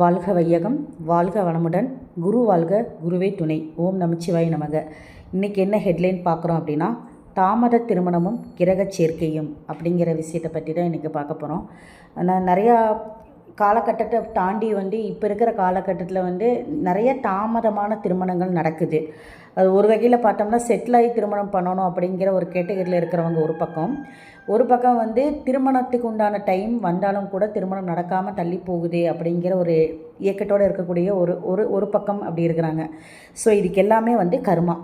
வாழ்க வையகம் வாழ்க வளமுடன் குரு வாழ்க குருவே துணை. ஓம் நமச்சிவாய் நமக. இன்றைக்கி என்ன ஹெட்லைன் பார்க்குறோம் அப்படின்னா தாமத திருமணமும் கிரகச் சேர்க்கையும் அப்படிங்கிற விஷயத்தை பற்றி தான் இன்றைக்கி பார்க்க போகிறோம் நான் நிறையா காலகட்டத்தை தாண்டி வந்து இப்போ இருக்கிற காலகட்டத்தில் வந்து நிறைய தாமதமான திருமணங்கள் நடக்குது. அது ஒரு வகையில் பார்த்தோம்னா செட்டில் ஆகி திருமணம் பண்ணணும் அப்படிங்கிற ஒரு கேட்டகரியில் இருக்கிறவங்க ஒரு பக்கம். ஒரு பக்கம் வந்து திருமணத்துக்கு உண்டான டைம் வந்தாலும் கூட திருமணம் நடக்காமல் தள்ளி போகுது அப்படிங்கிற ஒரு இயக்கத்தோடு இருக்கக்கூடிய ஒரு ஒரு ஒரு பக்கம் அப்படி இருக்கிறாங்க. ஸோ இதுக்கு எல்லாமே வந்து கர்மா.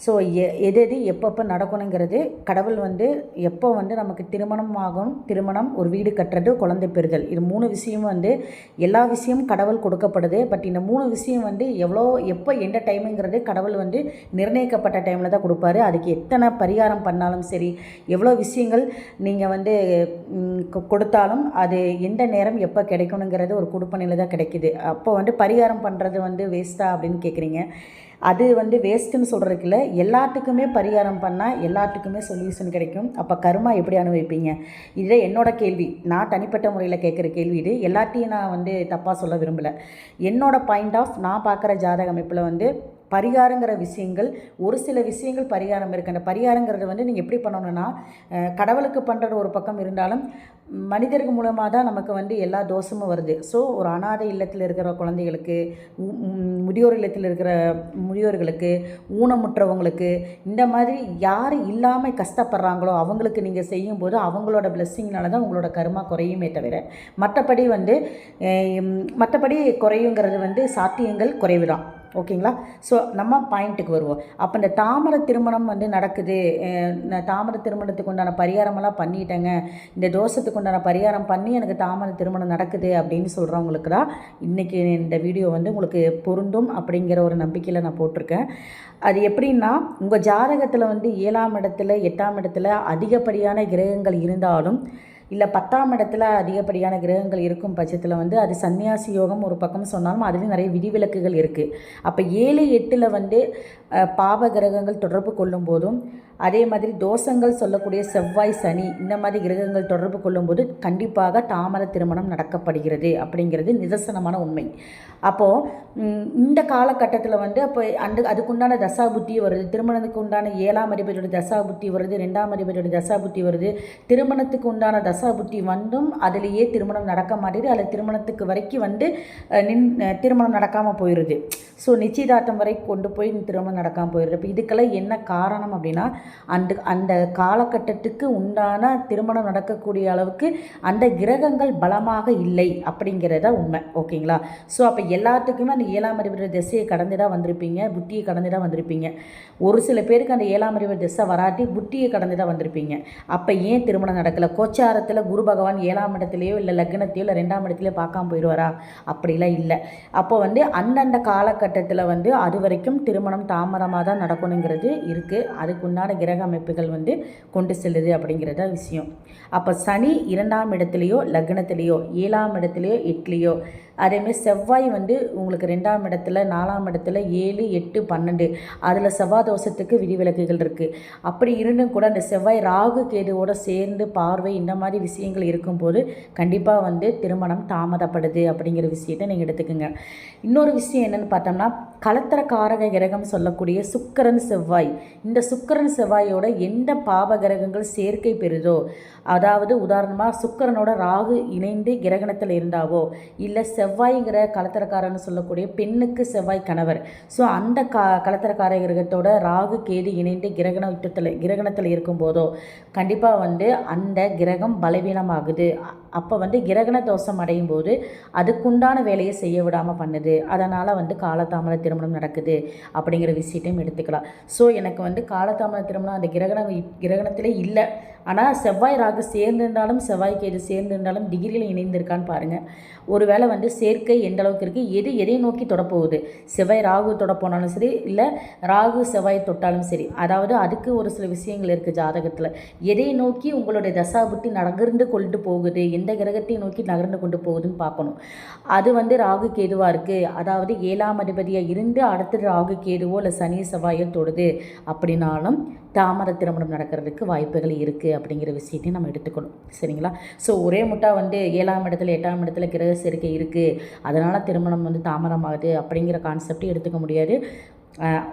ஸோ எ எது எது எப்பப்போ நடக்கணுங்கிறது கடவுள் வந்து எப்போ வந்து நமக்கு திருமணம் ஆகும் திருமணம் ஒரு வீடு கட்டுறது குழந்தை பெறுதல். இது மூணு விஷயமும் வந்து எல்லா விஷயமும் கடவுள் கொடுக்கப்படுது. பட் இந்த மூணு விஷயம் வந்து எவ்வளோ எப்போ எந்த டைமுங்கிறது கடவுள் வந்து நிர்ணயிக்கப்பட்ட டைமில் தான் கொடுப்பாரு. அதுக்கு எத்தனை பரிகாரம் பண்ணாலும் சரி எவ்வளோ விஷயங்கள் நீங்கள் வந்து கொ- கொடுத்தாலும் அது எந்த நேரம் எப்போ கிடைக்கணுங்கிறது ஒரு கொடுப்பனையில் தான் கிடைக்குது. அப்போ வந்து பரிகாரம் பண்ணுறது வந்து வேஸ்ட்டாக அப்படின்னு கேட்குறீங்க அது வந்து வேஸ்ட்டுன்னு சொல்கிறதுக்கு இல்லை எல்லாத்துக்குமே பரிகாரம் பண்ணால் எல்லாத்துக்குமே சொல்யூஷன் கிடைக்கும். அப்போ கருமா எப்படி அனுபவிப்பீங்க? இதே என்னோட கேள்வி. நான் தனிப்பட்ட முறையில் கேட்குற கேள்வி இது. எல்லாத்தையும் நான் வந்து தப்பாக சொல்ல விரும்பலை. என்னோடய பாயிண்ட் ஆஃப் நான் பார்க்குற ஜாதக அமைப்பில் வந்து பரிகாரங்கிற விஷயங்கள் ஒரு சில விஷயங்கள் பரிகாரம் இருக்குது அந்த பரிகாரங்கிறது வந்து நீங்கள் எப்படி பண்ணணும்னா கடவுளுக்கு பண்ணுற ஒரு பக்கம் இருந்தாலும் மனிதர்கள் மூலமாக தான் நமக்கு வந்து எல்லா தோஷமும் வருது. ஸோ ஒரு அனாதை இல்லத்தில் இருக்கிற குழந்தைகளுக்கு முதியோர் இல்லத்தில் இருக்கிற முதியோர்களுக்கு ஊனமுற்றவங்களுக்கு இந்த மாதிரி யார் இல்லாமல் கஷ்டப்படுறாங்களோ அவங்களுக்கு நீங்கள் செய்யும்போது அவங்களோட பிளெஸ்ஸிங்னால தான் உங்களோட கருமா குறையுமே தவிர மற்றபடி வந்து மற்றபடி குறையுங்கிறது வந்து சாத்தியங்கள் குறைவு தான் ஓகேங்களா? ஸோ நம்ம பாயிண்ட்டுக்கு வருவோம். அப்போ இந்த தாமர திருமணம் வந்து நடக்குது. தாமரை தாமர திருமணத்துக்கு உண்டான பரிகாரமெல்லாம் பண்ணிட்டேங்க. இந்த தோஷத்துக்கு உண்டான பரிகாரம் பண்ணி எனக்கு தாமர திருமணம் நடக்குது அப்படின்னு சொல்கிறவங்களுக்கு தான் இன்றைக்கி இந்த வீடியோ வந்து உங்களுக்கு பொருந்தும் அப்படிங்கிற ஒரு நம்பிக்கையில் நான் போட்டிருக்கேன். அது எப்படின்னா உங்கள் ஜாதகத்தில் வந்து ஏழாம் இடத்துல எட்டாம் இடத்துல அதிகப்படியான கிரகங்கள் இருந்தாலும் இல்லை பத்தாம் இடத்துல அதிகப்படியான கிரகங்கள் இருக்கும் பட்சத்தில் வந்து அது சன்னியாசி யோகம் ஒரு பக்கம் சொன்னாலும் அதுலேயும் நிறைய விதிவிலக்குகள் இருக்குது அப்போ ஏழு எட்டில் வந்து பாவ கிரகங்கள் தொடர்பு கொள்ளும் போதும் அதே மாதிரி தோஷங்கள் சொல்லக்கூடிய செவ்வாய் சனி இந்த மாதிரி கிரகங்கள் தொடர்பு கொள்ளும்போது கண்டிப்பாக தாமர திருமணம் நடக்கப்படுகிறது அப்படிங்கிறது நிதர்சனமான உண்மை. அப்போது இந்த காலகட்டத்தில் வந்து அப்போ அந்த அதுக்குண்டான தசா புத்தி வருது திருமணத்துக்கு உண்டான ஏழாம் அதிபதியோட தசா புத்தி வருது ரெண்டாம் அதிபதியோட தசா புத்தி வருது. திருமணத்துக்கு உண்டான தசா புத்தி வந்தும் அதிலேயே திருமணம் நடக்க மாட்டேது அதில் திருமணத்துக்கு வரைக்கும் வந்து நின் திருமணம் நடக்காமல் போயிடுது ஸோ நிச்சயதார்த்தம் வரை கொண்டு போய் திருமணம் நடக்காமல் போயிடுது இப்போ இதுக்கெல்லாம் என்ன காரணம் அப்படின்னா அந்த அந்த காலகட்டத்துக்கு உண்டான திருமணம் நடக்கக்கூடிய அளவுக்கு அந்த கிரகங்கள் பலமாக இல்லை அப்படிங்கிறத உண்மை. ஓகேங்களா? ஸோ அப்போ எல்லாத்துக்குமே அந்த ஏழாம் அறிவு திசையை கடந்து தான் வந்திருப்பீங்க புத்தியை கடந்து தான் வந்திருப்பீங்க. ஒரு சில பேருக்கு அந்த ஏழாம் அறிவு திசை வராட்டி புத்தியை கடந்து தான் வந்திருப்பீங்க. அப்போ ஏன் திருமணம் நடக்கலை? கோச்சாரத்தில் குரு பகவான் ஏழாம் இடத்துலையோ இல்லை லக்னத்தையோ இல்லை ரெண்டாம் இடத்துலையோ பார்க்காம போயிடுவாரா? அப்படிலாம் இல்லை. அப்போ வந்து அந்தந்த காலகட்டத்தில் வந்து அது வரைக்கும் திருமணம் தாமதமாக தான் நடக்கணுங்கிறது இருக்குது அதுக்குண்டான கிரக அமைப்புகள் வந்து கொண்டு செல்லுது அப்படிங்கிறத விஷயம். அப்போ சனி இரண்டாம் இடத்துலையோ லக்னத்திலேயோ ஏழாம் இடத்துலையோ எட்டுலேயோ அதேமாதிரி செவ்வாய் வந்து உங்களுக்கு ரெண்டாம் இடத்துல நாலாம் இடத்துல ஏழு எட்டு பன்னெண்டு. அதில் செவ்வாய் தோஷத்துக்கு விதிவிலக்குகள் இருக்குது அப்படி இருந்தும் கூட அந்த செவ்வாய் ராகு கேதுவோட சேர்ந்து பார்வை இந்த மாதிரி விஷயங்கள் இருக்கும்போது கண்டிப்பாக வந்து திருமணம் தாமதப்படுது அப்படிங்கிற விஷயத்தை நீங்கள் எடுத்துக்கோங்க. இன்னொரு விஷயம் என்னென்னு பார்த்தோம்னா கலத்தர காரக கிரகம் சொல்லக்கூடிய சுக்கிரன் செவ்வாய். இந்த சுக்கிரன் செவ்வாயோட எந்த பாவ கிரகங்கள் சேர்க்கை பெறுதோ அதாவது உதாரணமாக சுக்கரனோட ராகு இணைந்து கிரகணத்தில் இருந்தாவோ இல்லை செவ்வாய்ங்கிற கலத்தரக்காரன்னு சொல்லக்கூடிய பெண்ணுக்கு செவ்வாய் கணவர். ஸோ அந்த கா கலத்தரக்கார கிரகத்தோட ராகு கேது இணைந்து கிரகண யுத்தத்தில் கிரகணத்தில் இருக்கும்போதோ கண்டிப்பாக வந்து அந்த கிரகம் பலவீனமாகுது. அ- அப்போ வந்து கிரகண தோஷம் அடையும் போது அதுக்குண்டான வேலையை செய்ய விடாமல் பண்ணுது. அதனால் வந்து காலதாமத திருமணம் நடக்குது அப்படிங்கிற விஷயத்தையும் எடுத்துக்கலாம். ஸோ எனக்கு வந்து காலதாமத திருமணம் அந்த கிரகணம் கிரகணத்திலே இல்லை. ஆனால் செவ்வாய் ராகு சேர்ந்திருந்தாலும் செவ்வாய் கேது சேர்ந்திருந்தாலும் டிகிரியில் இணைந்திருக்கான்னு பாருங்கள் ஒருவேளை வந்து சேர்க்கை எந்த அளவுக்கு இருக்குது எது எதை நோக்கி தொடப்போகுது? செவ்வாய் ராகு தொடப்போனாலும் சரி இல்லை ராகு செவ்வாய் தொட்டாலும் சரி. அதாவது அதுக்கு ஒரு சில விஷயங்கள் இருக்குது ஜாதகத்தில். எதை நோக்கி உங்களுடைய தசாபுத்தி நகர்ந்து கொண்டு போகுது? எந்த கிரகத்தை நோக்கி நகர்ந்து கொண்டு போகுதுன்னு பார்க்கணும். அது வந்து ராகு கேதுவாக இருக்குது அதாவது ஏழாம் அதிபதியாக இருந்து அடுத்தது ராகு கேதுவோ இல்லை சனி செவ்வாயோ தொடுது. அப்படின்னாலும் தாமர திருமணம் நடக்கிறதுக்கு வாய்ப்புகள் இருக்குது அப்படிங்கிற விஷயத்தையும் நம்ம எடுத்துக்கணும். சரிங்களா? ஸோ ஒரே முட்டா வந்து ஏழாம் இடத்துல எட்டாம் இடத்துல கிரக சேர்க்கை இருக்குது அதனால் திருமணம் வந்து தாமதமாகுது அப்படிங்கிற கான்செப்டே எடுத்துக்க முடியாது.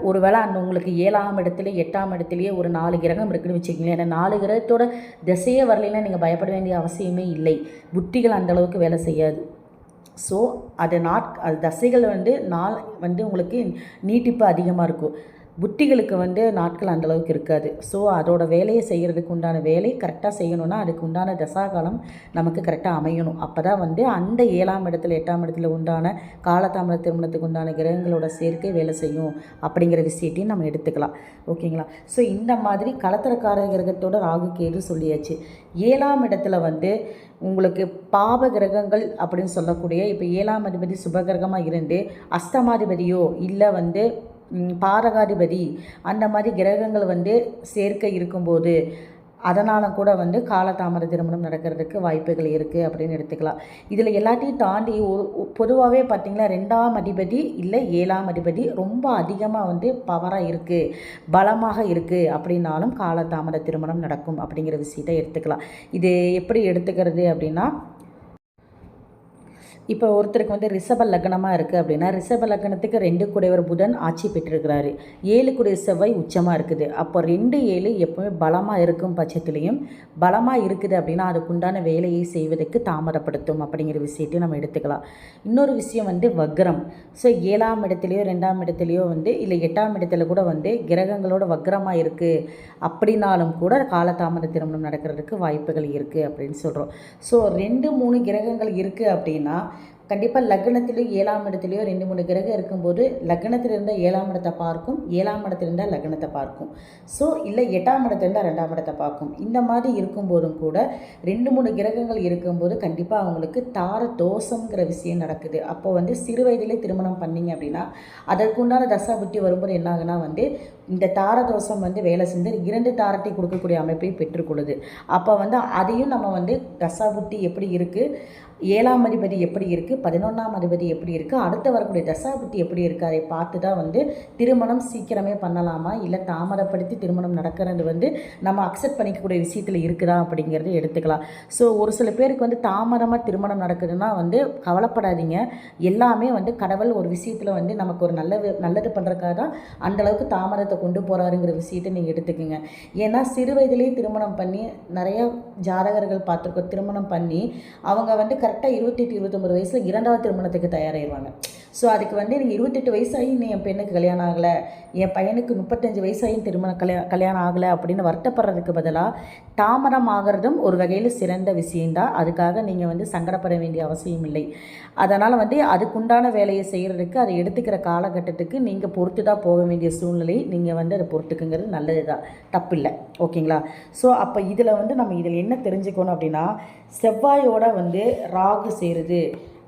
ஒருவேளை அந்த உங்களுக்கு ஏழாம் இடத்துல எட்டாம் இடத்துலையே ஒரு நாலு கிரகம் இருக்குன்னு வச்சுக்கோங்களேன். ஏன்னா நாலு கிரகத்தோட திசையே வரலைன்னா நீங்கள் பயப்பட வேண்டிய அவசியமே இல்லை. புத்திகள் அந்த அளவுக்கு வேலை செய்யாது. ஸோ அது நாட் அது தசைகள் வந்து நாள் வந்து உங்களுக்கு நீட்டிப்பு அதிகமாக இருக்கும். புத்திகளுக்கு வந்து நாட்கள் அந்தளவுக்கு இருக்காது. ஸோ அதோட வேலையை செய்கிறதுக்கு உண்டான வேலை கரெக்டாக செய்யணும்னா அதுக்கு உண்டான தசாகாலம் நமக்கு கரெக்டாக அமையணும். அப்போ தான் வந்து அந்த ஏழாம் இடத்துல எட்டாம் இடத்துல உண்டான காலதாமத திருமணத்துக்கு உண்டான கிரகங்களோட சேர்க்கை வேலை செய்யும் அப்படிங்கிற விஷயத்தையும் நம்ம எடுத்துக்கலாம். ஓகேங்களா ஸோ இந்த மாதிரி கலத்தரக்கார கிரகத்தோட ராகு கேது சொல்லியாச்சு. ஏழாம் இடத்துல வந்து உங்களுக்கு பாப கிரகங்கள் அப்படின்னு சொல்லக்கூடிய இப்போ ஏழாம் அதிபதி சுபகிரகமாக இருந்து அஸ்தமாதிபதியோ இல்லை வந்து பாரகாதிபதி அந்த மாதிரி கிரகங்கள் வந்து சேர்க்கை இருக்கும்போது அதனால் கூட வந்து காலதாமர திருமணம் நடக்கிறதுக்கு வாய்ப்புகள் இருக்குது அப்படின்னு எடுத்துக்கலாம். இதில் எல்லாத்தையும் தாண்டி ஒரு பொதுவாகவே பார்த்திங்கன்னா ரெண்டாம் அதிபதி இல்லை ஏழாம் அதிபதி ரொம்ப அதிகமாக வந்து பவராக இருக்குது பலமாக இருக்குது அப்படின்னாலும் காலதாமர திருமணம் நடக்கும் அப்படிங்கிற விஷயத்தை எடுத்துக்கலாம். இது எப்படி எடுத்துக்கிறது அப்படின்னா இப்போ ஒருத்தருக்கு வந்து ரிஷப லக்னமாக இருக்குது அப்படின்னா ரிஷப லக்னத்துக்கு ரெண்டு குடைவர் புதன் ஆட்சி பெற்றிருக்கிறாரு. ஏழு குடைய செவ்வாய் உச்சமாக இருக்குது. அப்போ ரெண்டு ஏழு எப்போவுமே பலமாக இருக்கும் பட்சத்துலேயும் பலமாக இருக்குது அப்படின்னா அதுக்குண்டான வேலையை செய்வதற்கு தாமதப்படுத்தும் அப்படிங்கிற விஷயத்தையும் நம்ம எடுத்துக்கலாம். இன்னொரு விஷயம் வந்து வக்ரம். ஸோ ஏழாம் இடத்துலையோ ரெண்டாம் இடத்துலையோ வந்து இல்லை எட்டாம் இடத்துல கூட வந்து கிரகங்களோட வக்ரமாக இருக்குது அப்படின்னாலும் கூட காலதாமத திருமணம் நடக்கிறதுக்கு வாய்ப்புகள் இருக்குது அப்படின்னு சொல்கிறோம் ஸோ ரெண்டு மூணு கிரகங்கள் இருக்குது அப்படின்னா கண்டிப்பாக லக்னத்திலையும் ஏழாம் இடத்துலையோ ரெண்டு மூணு கிரகம் இருக்கும்போது லக்னத்தில் இருந்தால் ஏழாம் இடத்தை பார்க்கும் ஏழாம் இடத்துல இருந்தால் லக்னத்தை பார்க்கும். ஸோ இல்லை எட்டாம் இடத்துல இருந்தால் ரெண்டாம் இடத்தை பார்க்கும். இந்த மாதிரி இருக்கும்போதும் கூட ரெண்டு மூணு கிரகங்கள் இருக்கும்போது கண்டிப்பாக அவங்களுக்கு தார தோஷங்கிற விஷயம் நடக்குது. அப்போ வந்து சிறு வயதிலே திருமணம் பண்ணீங்க அப்படின்னா அதற்குண்டான தசா புத்தி வரும்போது என்ன ஆகுனா வந்து இந்த தார தோஷம் வந்து வேலை செஞ்சு இரண்டு தாரத்தை கொடுக்கக்கூடிய அமைப்பை பெற்றுக்கொள்ளுது அப்போ வந்து அதையும் நம்ம வந்து தசா புத்தி எப்படி இருக்குது ஏழாம் அதிபதி எப்படி இருக்குது பதினொன்றாம் அதிபதி எப்படி இருக்குது அடுத்து வரக்கூடிய தசாபுத்தி எப்படி இருக்குது அதை பார்த்து தான் வந்து திருமணம் சீக்கிரமே பண்ணலாமா? இல்லை தாமதப்படுத்தி திருமணம் நடக்கிறது வந்து நம்ம அக்செப்ட் பண்ணிக்கக்கூடிய விஷயத்தில் இருக்குதா அப்படிங்கிறத எடுத்துக்கலாம். ஸோ ஒரு சில பேருக்கு வந்து தாமதமாக திருமணம் நடக்குதுன்னா வந்து கவலைப்படாதீங்க. எல்லாமே வந்து கடவுள் ஒரு விஷயத்தில் வந்து நமக்கு ஒரு நல்ல நல்லது பண்ணுறக்காக தான் அந்தளவுக்கு தாமதத்தை கொண்டு போகிறாருங்கிற விஷயத்தை நீங்கள் எடுத்துக்கோங்க. ஏன்னா சிறு வயதிலேயே திருமணம் பண்ணி நிறைய ஜாதகர்கள் பார்த்துருக்கோம். திருமணம் பண்ணி அவங்க வந்து கரெக்டாக இருபத்தெட்டு இருபத்தொம்பது வயசில் இரண்டாவது திருமணத்துக்கு தயாராகிடுவாங்க ஸோ அதுக்கு வந்து எனக்கு இருபத்தெட்டு வயசாகி இன்னும் என் பெண்ணுக்கு கல்யாணம் ஆகலை. என் பையனுக்கு முப்பத்தஞ்சு வயசாகியும் திருமணம் கல்யாணம் கல்யாணம் ஆகலை அப்படின்னு வருத்தப்படுறதுக்கு பதிலாக தாமதம் ஆகிறதும் ஒரு வகையில் சிறந்த விஷயந்தான் அதுக்காக நீங்கள் வந்து சங்கடப்பட வேண்டிய அவசியம் இல்லை. அதனால் வந்து அதுக்குண்டான வேலையை செய்கிறதுக்கு அதை எடுத்துக்கிற காலகட்டத்துக்கு நீங்கள் பொறுத்து தான் போக வேண்டிய சூழ்நிலை நீங்கள் வந்து அதை பொறுத்துக்குங்கிறது நல்லது தான் தப்பில்லை. ஓகேங்களா? ஸோ அப்போ இதில் வந்து நம்ம இதில் என்ன தெரிஞ்சுக்கணும் அப்படின்னா செவ்வாயோட வந்து ராகு சேருது.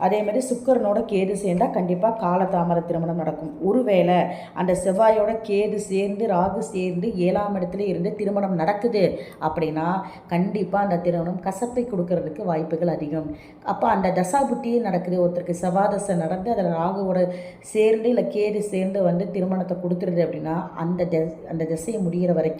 அதே மாதிரி சுக்கரனோட கேது சேர்ந்தால் கண்டிப்பாக காலதாமர திருமணம் நடக்கும். ஒருவேளை அந்த செவ்வாயோட கேது சேர்ந்து ராகு சேர்ந்து ஏழாம் இடத்துல இருந்து திருமணம் நடக்குது அப்படின்னா கண்டிப்பாக அந்த திருமணம் கசப்பை கொடுக்கறதுக்கு வாய்ப்புகள் அதிகம். அப்போ அந்த தசா புத்தியே நடக்குது. ஒருத்தருக்கு செவ்வாதசை நடந்து அதில் ராகுவோட சேர்ந்து இல்லை கேது சேர்ந்து வந்து திருமணத்தை கொடுத்துருது அப்படின்னா அந்த அந்த திசையை முடிகிற வரைக்கும்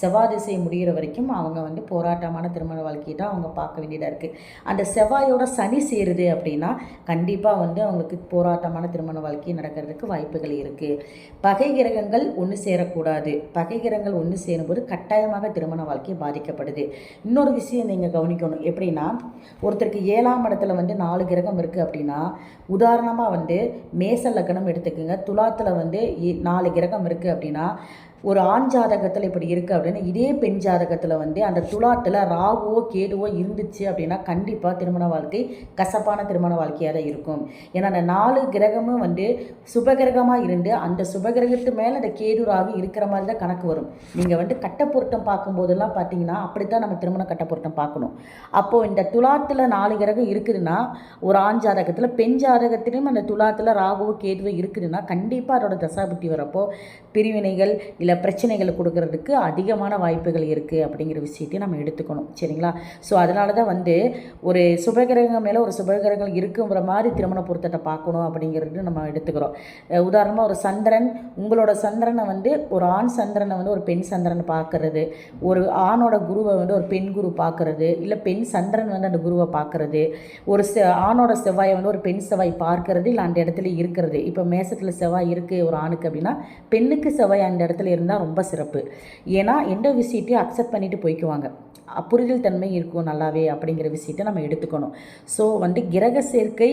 செவ்வாய் திசை முடிகிற வரைக்கும் அவங்க வந்து போராட்டமான திருமண வாழ்க்கையை தான் அவங்க பார்க்க வேண்டியதாக இருக்குது அந்த செவ்வாயோட சனி சேருது அப்படின்னா கண்டிப்பாக வந்து அவங்களுக்கு போராட்டமான திருமண வாழ்க்கை நடக்கிறதுக்கு வாய்ப்புகள் இருக்குது பகை கிரகங்கள் ஒன்று சேரக்கூடாது. பகை கிரகங்கள் ஒன்று சேரும்போது கட்டாயமாக திருமண வாழ்க்கை பாதிக்கப்படுது. இன்னொரு விஷயம் நீங்கள் கவனிக்கணும். எப்படின்னா ஒருத்தருக்கு ஏழாம் இடத்துல வந்து நாலு கிரகம் இருக்குது அப்படின்னா உதாரணமாக வந்து மேச லக்னம் எடுத்துக்கோங்க. துலாத்தில் வந்து இ- நாலு கிரகம் இருக்குது அப்படின்னா ஒரு ஆண் ஜாதகத்தில் இப்படி இருக்குது அப்படின்னா இதே பெண் ஜாதகத்தில் வந்து அந்த துலாத்தில் ராகுவோ கேதுவோ இருந்துச்சு அப்படின்னா கண்டிப்பாக திருமண வாழ்க்கை கசப்பான திருமண வாழ்க்கையாக தான் இருக்கும். ஏன்னா அந்த நாலு கிரகமும் வந்து சுபகிரகமாக இருந்து அந்த சுபகிரகத்து மேலே அந்த கேது ராகு இருக்கிற மாதிரி தான் கணக்கு வரும். நீங்கள் வந்து கட்ட பொருத்தம் பார்க்கும்போதெல்லாம் பார்த்தீங்கன்னா அப்படித்தான் நம்ம திருமண கட்ட பொருத்தம் பார்க்கணும். அப்போது இந்த துலாத்தில் நாலு கிரகம் இருக்குதுன்னா ஒரு ஆண் ஜாதகத்தில் பெண் ஜாதகத்திலையும் அந்த துலாத்தில் ராகுவோ கேதுவோ இருக்குதுன்னா கண்டிப்பாக அதோட தசாபுத்தி வரப்போ பிரிவினைகள் இல்லை இல்லை பிரச்சனைகளை கொடுக்கறதுக்கு அதிகமான வாய்ப்புகள் இருக்குது அப்படிங்கிற விஷயத்தையும் நம்ம எடுத்துக்கணும். சரிங்களா? ஸோ அதனால தான் வந்து ஒரு சுபகிரகம் மேலே ஒரு சுபகிரகம் இருக்குங்கிற மாதிரி திருமண பொருத்தத்தை பார்க்கணும் அப்படிங்கிறது நம்ம எடுத்துக்கிறோம். உதாரணமாக ஒரு சந்திரன் உங்களோட சந்திரனை வந்து ஒரு ஆண் சந்திரனை வந்து ஒரு பெண் சந்திரன் பார்க்கறது ஒரு ஆணோட குருவை வந்து ஒரு பெண் குரு பார்க்கறது இல்லை பெண் சந்திரன் வந்து அந்த குருவை பார்க்கறது ஒரு செ ஆணோட செவ்வாயை வந்து ஒரு பெண் செவ்வாய் பார்க்கறது இல்லை அந்த இடத்துல இருக்கிறது. இப்போ மேசத்தில் செவ்வாய் இருக்குது ஒரு ஆணுக்கு அப்படின்னா பெண்ணுக்கு செவ்வாய் அந்த இடத்துல இருந்தால் ரொம்ப சிறப்பு. ஏன்னா எந்த விஷயத்தையும் அக்செப்ட் பண்ணிட்டு போய்க்குவாங்க. புரிதல் தன்மை இருக்கும் நல்லாவே அப்படிங்கிற விஷயத்தை நம்ம எடுத்துக்கணும். ஸோ வந்து கிரக சேர்க்கை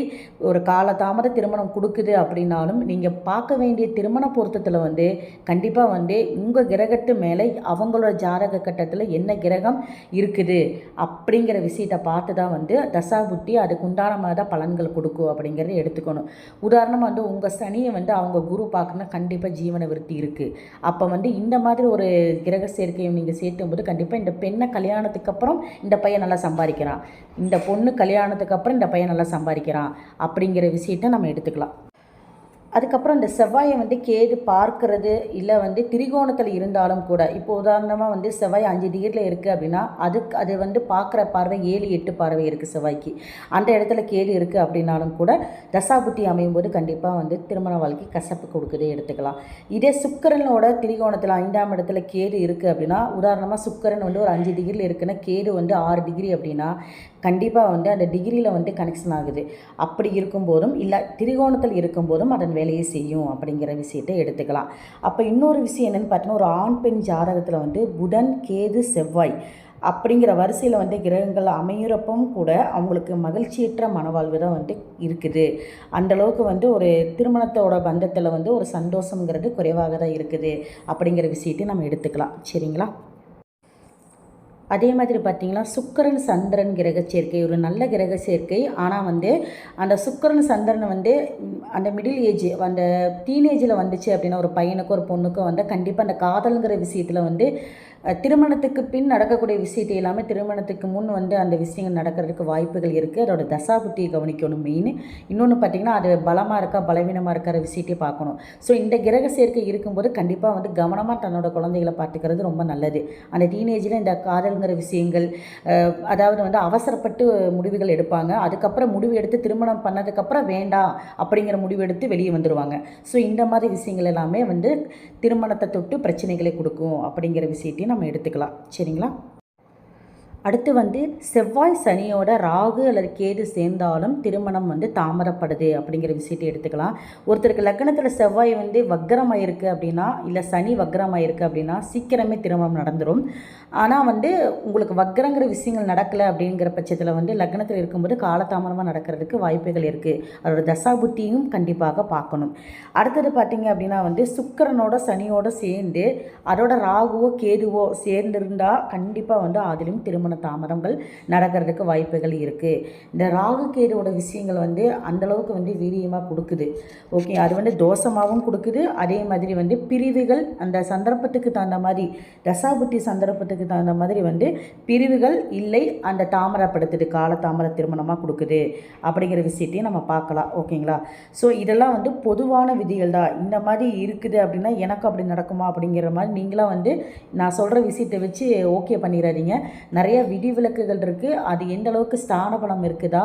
ஒரு காலதாமத திருமணம் கொடுக்குது அப்படின்னாலும் நீங்கள் பார்க்க வேண்டிய திருமண பொருத்தத்தில் வந்து கண்டிப்பாக வந்து உங்கள் கிரகத்து மேலே அவங்களோட ஜாதக கட்டத்தில் என்ன கிரகம் இருக்குது அப்படிங்கிற விஷயத்தை பார்த்து தான் வந்து தசா தசாபுத்தி அதுக்கு உண்டான மாதிரி தான் பலன்கள் கொடுக்கும் அப்படிங்கிறத எடுத்துக்கணும். உதாரணமாக வந்து உங்கள் சனியை வந்து அவங்க குரு பார்க்கணும் கண்டிப்பாக ஜீவன விருத்தி இருக்குது அப்போ வந்து இந்த மாதிரி ஒரு கிரக சேர்க்கையை நீங்கள் சேர்த்தும் போது கண்டிப்பாக இந்த பெண்ணை கல்யாணத்துக்கு அப்புறம் இந்த பையன் நல்லா சம்பாதிக்கிறான். இந்த பொண்ணு கல்யாணத்துக்கு அப்புறம் இந்த பையன் நல்லா சம்பாதிக்கிறான். அப்படிங்கிற விஷயத்தை நம்ம எடுத்துக்கலாம். அதுக்கப்புறம் இந்த செவ்வாயை வந்து கேது பார்க்கறது இல்லை வந்து திரிகோணத்தில் இருந்தாலும் கூட இப்போ உதாரணமாக வந்து செவ்வாய் அஞ்சு டிகிரியில் இருக்குது அப்படின்னா அதுக்கு அது வந்து பார்க்குற பார்வை ஏழு எட்டு பார்வை இருக்குது செவ்வாய்க்கு. அந்த இடத்துல கேது இருக்குது அப்படின்னாலும் கூட தசாபுத்தி அமையும் போது கண்டிப்பாக வந்து திருமண வாழ்க்கை கசப்பு கொடுக்குது எடுத்துக்கலாம். இதே சுக்கரனோட திரிகோணத்தில் ஐந்தாம் இடத்துல கேது இருக்குது அப்படின்னா உதாரணமாக சுக்கரன் வந்து ஒரு அஞ்சு டிகிரியில் இருக்குன்னா கேது வந்து ஆறு டிகிரி அப்படின்னா கண்டிப்பாக வந்து அந்த டிகிரியில் வந்து கனெக்ஷன் ஆகுது. அப்படி இருக்கும்போதும் இல்லை திரிகோணத்தில் இருக்கும்போதும் அதன் வேலையை செய்யும் அப்படிங்கிற விஷயத்தை எடுத்துக்கலாம். அப்போ இன்னொரு விஷயம் என்னென்னு பார்த்தீங்கன்னா ஒரு ஆண் பெண் ஜாதகத்தில் வந்து புதன் கேது செவ்வாய் அப்படிங்கிற வரிசையில் வந்து கிரகங்கள் அமையிறப்பவும் கூட அவங்களுக்கு மகிழ்ச்சியற்ற மனவாழ்வு தான் வந்து இருக்குது. அந்தளவுக்கு வந்து ஒரு திருமணத்தோட பந்தத்தில் வந்து ஒரு சந்தோஷங்கிறது குறைவாக தான் இருக்குது அப்படிங்கிற விஷயத்தையும் நம்ம எடுத்துக்கலாம். சரிங்களா? அதே மாதிரி பார்த்தீங்கன்னா சுக்கரன் சந்திரன் கிரக சேர்க்கை. ஒரு நல்ல கிரக சேர்க்கை. ஆனால் வந்து அந்த சுக்கரன் சந்திரன் வந்து அந்த மிடில் ஏஜ் அந்த டீனேஜில் வந்துச்சு அப்படின்னா ஒரு பையனுக்கும் ஒரு பொண்ணுக்கும் வந்து கண்டிப்பாக அந்த காதல்ங்கிற விஷயத்தில் வந்து திருமணத்துக்கு பின் நடக்கக்கூடிய விஷயத்தை எல்லாமே திருமணத்துக்கு முன் வந்து அந்த விஷயங்கள் நடக்கிறதுக்கு வாய்ப்புகள் இருக்குது அதோட தசாபுத்தியை கவனிக்கணும் மெயின் இன்னொன்று பார்த்தீங்கன்னா அது பலமாக இருக்கா பலவீனமாக இருக்கிற விஷயத்தையும் பார்க்கணும். ஸோ இந்த கிரக சேர்க்கை இருக்கும்போது கண்டிப்பாக வந்து கவனமாக தன்னோட குழந்தைகளை பார்த்துக்கிறது ரொம்ப நல்லது. அந்த டீனேஜில் இந்த காதல்ங்கிற விஷயங்கள் அதாவது வந்து அவசரப்பட்டு முடிவுகள் எடுப்பாங்க. அதுக்கப்புறம் முடிவு எடுத்து திருமணம் பண்ணதுக்கப்புறம் வேண்டாம் அப்படிங்கிற முடிவு எடுத்து வெளியே வந்துடுவாங்க ஸோ இந்த மாதிரி விஷயங்கள் எல்லாமே வந்து திருமணத்தை தொட்டு பிரச்சனைகளை கொடுக்கும் அப்படிங்கிற விஷயத்தையும் நம்ம எடுத்துக்கலாம். சரிங்களா? அடுத்து வந்து செவ்வாய் சனியோட ராகு அல்லது கேது சேர்ந்தாலும் திருமணம் வந்து தாமரப்படுது அப்படிங்கிற விஷயத்தை எடுத்துக்கலாம். ஒருத்தருக்கு லக்னத்தில் செவ்வாய் வந்து வக்கரமாயிருக்கு அப்படின்னா இல்லை சனி வக்கரமாயிருக்கு அப்படின்னா சீக்கிரமே திருமணம் நடந்துடும் ஆனால் வந்து உங்களுக்கு வக்கரங்கிற விஷயங்கள் நடக்கலை அப்படிங்கிற பட்சத்தில் வந்து லக்னத்தில் இருக்கும்போது காலதாமரமாக நடக்கிறதுக்கு வாய்ப்புகள் இருக்குது அதோட தசாபுத்தியும் கண்டிப்பாக பார்க்கணும். அடுத்தது பார்த்தீங்க அப்படின்னா வந்து சுக்கரனோட சனியோட சேர்ந்து அதோட ராகுவோ கேதுவோ சேர்ந்திருந்தால் கண்டிப்பாக வந்து அதிலும் திருமண தாமதங்கள் நடக்கிறதுக்கு வாய்ப்புகள் இருக்குது இந்த ராகு கேதுவோட விஷயங்கள் வந்து அந்தளவுக்கு வந்து வீரியமாக கொடுக்குது. ஓகே அது வந்து தோஷமாகவும் கொடுக்குது. அதே மாதிரி வந்து பிரிவுகள் அந்த சந்தர்ப்பத்துக்கு தகுந்த மாதிரி தசாபுத்தி சந்தர்ப்பத்துக்கு தகுந்த மாதிரி வந்து பிரிவுகள் இல்லை அந்த தாமரப்படுத்துது கால தாமர திருமணமாக கொடுக்குது அப்படிங்கிற விஷயத்தையும் நம்ம பார்க்கலாம். ஓகேங்களா? ஸோ இதெல்லாம் வந்து பொதுவான விதிகள் தான். இந்த மாதிரி இருக்குது அப்படின்னா எனக்கு அப்படி நடக்குமா அப்படிங்கிற மாதிரி நீங்களாம் வந்து நான் சொல்கிற விஷயத்தை வச்சு ஓகே பண்ணிடாதீங்க நிறைய விதிவிலக்குகள் இருக்குது அது எந்த அளவுக்கு ஸ்தான பலம் இருக்குதா?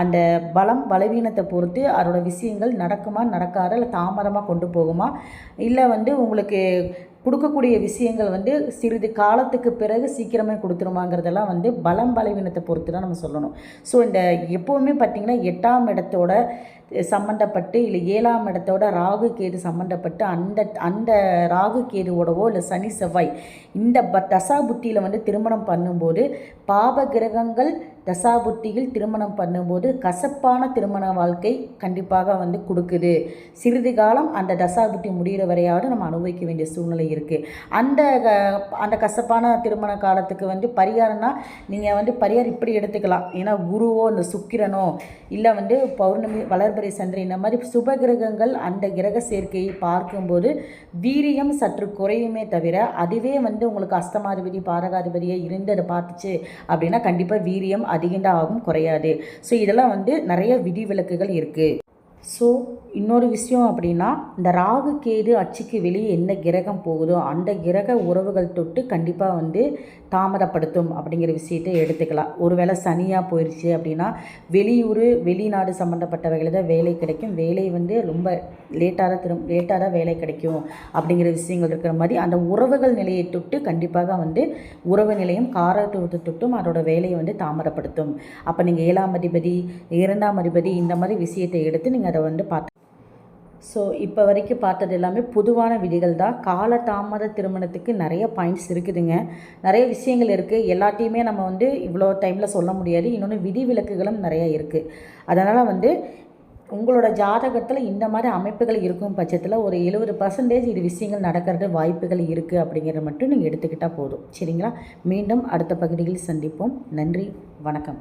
அந்த பலம் பலவீனத்தை பொறுத்து அதோட விஷயங்கள் நடக்குமா நடக்காத? இல்லை தாமதமாக கொண்டு போகுமா? இல்லை வந்து உங்களுக்கு கொடுக்கக்கூடிய விஷயங்கள் வந்து சிறிது காலத்துக்கு பிறகு சீக்கிரமே கொடுத்துருமாங்கிறதெல்லாம் வந்து பலம் பலவீனத்தை பொறுத்து தான் நம்ம சொல்லணும். ஸோ இந்த எப்போவுமே பார்த்திங்கன்னா எட்டாம் இடத்தோட சம்மந்தப்பட்டு இல்லை ஏழாம் இடத்தோட ராகு கேது சம்மந்தப்பட்டு அந்த அந்த ராகு கேதுவோடவோ இல்லை சனி செவ்வாய் இந்த ப தசா புத்தியில் வந்து திருமணம் பண்ணும்போது பாப கிரகங்கள் தசாபுத்தியில் திருமணம் பண்ணும்போது கசப்பான திருமண வாழ்க்கை கண்டிப்பாக வந்து கொடுக்குது. சிறிது காலம் அந்த தசாபுத்தி முடிகிற வரையாவது நம்ம அனுபவிக்க வேண்டிய சூழ்நிலை இருக்குது அந்த க- அந்த கசப்பான திருமண காலத்துக்கு வந்து பரிகாரம்னா நீங்கள் வந்து பரிகாரம் இப்படி எடுத்துக்கலாம். ஏன்னா குருவோ இந்த சுக்கிரனோ இல்லை வந்து பௌர்ணமி வளர்பறை சந்திரன் இந்த மாதிரி சுப கிரகங்கள் அந்த கிரக சேர்க்கையை பார்க்கும்போது வீரியம் சற்று குறையுமே தவிர அதுவே வந்து உங்களுக்கு அஸ்தமாதிபதி பாரகாதிபதியாக இருந்து அதை பார்த்துச்சு அப்படின்னா கண்டிப்பாக வீரியம் அதிகண்டா ஆகும் குறையாது. ஸோ இதெல்லாம் வந்து நிறைய விதிவிலக்குகள் இருக்குது ஸோ இன்னொரு விஷயம் அப்படின்னா இந்த ராகு கேது அச்சுக்கு வெளியே என்ன கிரகம் போகுதோ அந்த கிரக உறவுகள் தொட்டு கண்டிப்பாக வந்து தாமதப்படுத்தும் அப்படிங்கிற விஷயத்தை எடுத்துக்கலாம். ஒருவேளை சனியாக போயிடுச்சு அப்படின்னா வெளியூர் வெளிநாடு சம்மந்தப்பட்டவைகளை தான் வேலை கிடைக்கும். வேலை வந்து ரொம்ப லேட்டாக தான் திரும் லேட்டாக தான் வேலை கிடைக்கும் அப்படிங்கிற விஷயங்கள் இருக்கிற மாதிரி அந்த உறவுகள் நிலையை தொட்டு கண்டிப்பாக வந்து உறவு நிலையம் காரத்துவத்தை தொட்டும் அதோட வேலையை வந்து தாமதப்படுத்தும். அப்போ நீங்கள் ஏழாம் அதிபதி இரண்டாம் அதிபதி இந்த மாதிரி விஷயத்தை எடுத்து நீங்கள் அதை வந்து பார்த்து ஸோ இப்போ வரைக்கும் பார்த்தது எல்லாமே பொதுவான விதிகள் தான். கால தாமத திருமணத்துக்கு நிறைய பாயிண்ட்ஸ் இருக்குதுங்க. நிறைய விஷயங்கள் இருக்குது எல்லாத்தையுமே நம்ம வந்து இவ்வளோ டைமில் சொல்ல முடியாது. இன்னொன்று விதி விலக்குகளும் நிறையா இருக்குது அதனால் வந்து உங்களோட ஜாதகத்தில் இந்த மாதிரி அமைப்புகள் இருக்கும் பட்சத்தில் ஒரு எழுபது பர்சன்டேஜ் இது விஷயங்கள் நடக்கிறது வாய்ப்புகள் இருக்குது அப்படிங்கிறத மட்டும் நீங்கள் எடுத்துக்கிட்டால் போதும். சரிங்களா? மீண்டும் அடுத்த பகுதியில் சந்திப்போம். நன்றி. வணக்கம்.